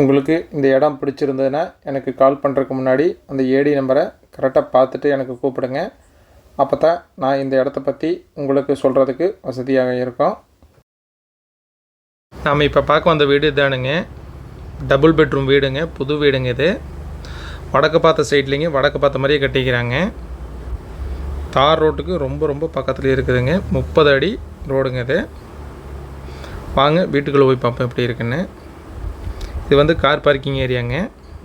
உங்களுக்கு இந்த இடம் பிடிச்சிருந்ததுன்னா எனக்கு கால் பண்ணுறதுக்கு முன்னாடி அந்த ஏடி நம்பரை கரெக்டாக பார்த்துட்டு எனக்கு கூப்பிடுங்க. அப்போ தான் நான் இந்த இடத்த பற்றி உங்களுக்கு சொல்கிறதுக்கு வசதியாக இருக்கும். நாம் இப்போ பார்க்க வந்த வீடு இதானுங்க. டபுள் பெட்ரூம் வீடுங்க. புது வீடுங்க இது. வடக்கு பார்த்த சைட்லேங்க வடக்கு பார்த்த மாதிரியே கட்டிக்கிறாங்க. தார் ரோட்டுக்கு ரொம்ப ரொம்ப பக்கத்துலேயே இருக்குதுங்க. முப்பது அடி ரோடுங்க இது. வாங்க வீட்டுக்குள்ளே போய் பார்ப்போம் எப்படி இருக்குன்னு. இது வந்து கார் பார்க்கிங் ஏரியாங்க.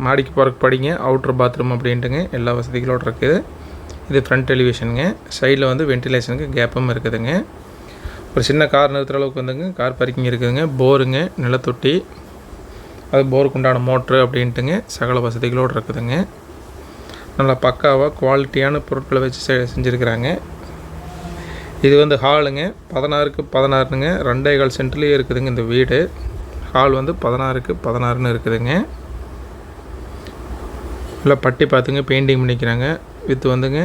மாடிக்கு போகிறக்கு படிங்க அவுட்ரு பாத்ரூம் அப்படின்ட்டுங்க. எல்லா வசதிகளோடு இருக்குது. இது ஃப்ரண்ட் எலிவேஷனுங்க சைடில் வந்து வென்டிலேஷனுக்கு கேப்பும் இருக்குதுங்க. ஒரு சின்ன கார் நிறுத்துகிற அளவுக்கு வந்துங்க கார் பார்க்கிங் இருக்குதுங்க. போருங்க நிலத்தொட்டி. அது போருக்கு உண்டான மோட்ரு அப்படின்ட்டுங்க சகல வசதிகளோடு இருக்குதுங்க. நல்லா பக்காவாக குவாலிட்டியான பொருட்களை வச்சு செ செஞ்சுருக்கிறாங்க. இது வந்து ஹாலுங்க பதினாறுக்கு பதினாறுங்க ரெண்டே கால் சென்ட்லேயே இருக்குதுங்க இந்த வீடு. ஹால் வந்து பதினாறுக்கு பதினாறுன்னு இருக்குதுங்க. நல்லா பட்டி பார்த்துங்க பெயிண்டிங் பண்ணிக்கிறாங்க. வித் வந்துங்க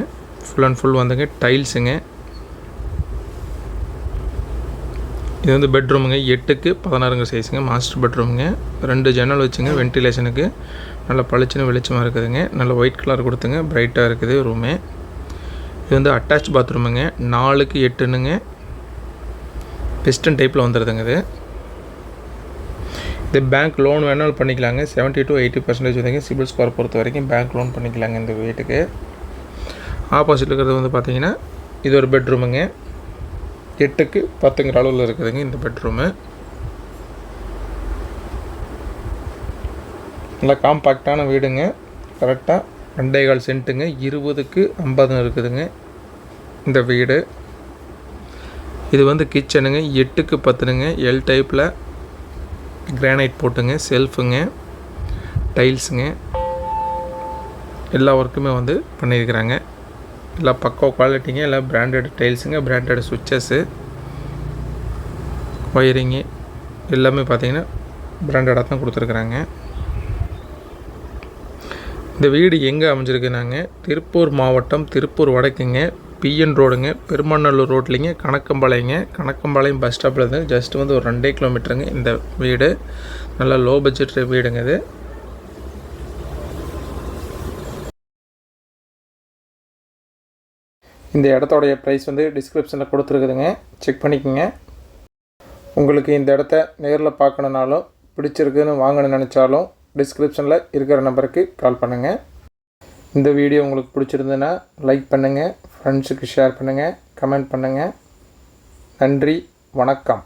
ஃபுல் அண்ட் ஃபுல் வந்துங்க டைல்ஸுங்க இது வந்து பெட்ரூமுங்க எட்டுக்கு பதினாறுங்க சைஸுங்க மாஸ்டர் பெட்ரூமுங்க ரெண்டு ஜன்னல் வச்சுங்க வென்டிலேஷனுக்கு நல்ல பளிச்சுன்னு வெளிச்சமாக இருக்குதுங்க. நல்ல ஒயிட் கலர் கொடுத்துங்க பிரைட்டாக இருக்குது ரூமு இது வந்து அட்டாச் பாத்ரூமுங்க நாலுக்கு எட்டுனுங்க வெஸ்டர்ன் டைப்பில் வந்துடுதுங்க இது. இது பேங்க் லோன் வேணாலும் பண்ணிக்கலாங்க. செவன்ட்டி டு எயிட்டி பர்சன்டேஜ் வந்துங்க சிபில் ஸ்கோர் பொறுத்த வரைக்கும் பேங்க் லோன் பண்ணிக்கலாங்க இந்த வீட்டுக்கு. ஆப்போசிட் இருக்கிறது வந்து பார்த்தீங்கன்னா இது ஒரு பெட்ரூமுங்க எட்டுக்கு பத்துங்கிற அளவில் இருக்குதுங்க இந்த பெட்ரூமு நல்லா காம்பாக்டான வீடுங்க. கரெக்டாக ரெண்டே கால் சென்ட்டுங்க. இருபதுக்கு ஐம்பதுன்னு இருக்குதுங்க இந்த வீடு. இது வந்து கிச்சனுங்க எட்டுக்கு பத்துனுங்க. எல் டைப்பில் கிரானைட் போட்டுங்க செல்ஃபுங்க டைல்ஸுங்க எல்லா ஒர்க்குமே வந்து பண்ணியிருக்கிறாங்க. எல்லாம் பக்கம் குவாலிட்டிங்க எல்லா பிராண்டட் டைல்ஸுங்க பிராண்டட் சுவிட்சஸ்ஸு ஒயரிங்கு எல்லாமே பார்த்தீங்கன்னா பிராண்டடாக தான் கொடுத்துருக்குறாங்க. இந்த வீடு எங்கே அமைஞ்சிருக்குனாங்க? திருப்பூர் மாவட்டம் திருப்பூர் வடக்குங்க. பிஎன் ரோடுங்க பெருமாநல்லூர் ரோட்லிங்க கணக்கம்பாளையங்க. கணக்கம்பாளையம் பஸ் ஸ்டாப்பில் இருந்து ஜஸ்ட் வந்து ஒரு ரெண்டே கிலோமீட்டருங்க இந்த வீடு. நல்லா லோ பட்ஜெட் வீடுங்க இது. இந்த இடத்தோடைய ப்ரைஸ் வந்து டிஸ்கிரிப்ஷனில் கொடுத்துருக்குதுங்க. செக் பண்ணிக்கோங்க. உங்களுக்கு இந்த இடத்த நேரில் பார்க்கணுனாலும் பிடிச்சிருக்குன்னு வாங்கணும்னு நினச்சாலும் டிஸ்கிரிப்ஷனில் இருக்கிற நம்பருக்கு கால் பண்ணுங்கள் இந்த வீடியோ உங்களுக்கு பிடிச்சிருந்ததுன்னா லைக் பண்ணுங்கள் ஃப்ரெண்ட்ஸுக்கு ஷேர் பண்ணுங்கள் கமெண்ட் பண்ணுங்கள் நன்றி வணக்கம்.